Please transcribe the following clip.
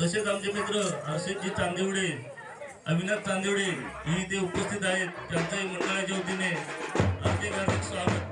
तसेच आमचे मित्र हर्षदजी चांदेवडे अविनाश चांदेवडे हे इथे उपस्थित आहेत. त्यांच्याही मंडळाच्या वतीने हार्दिक हार्दिक स्वागत.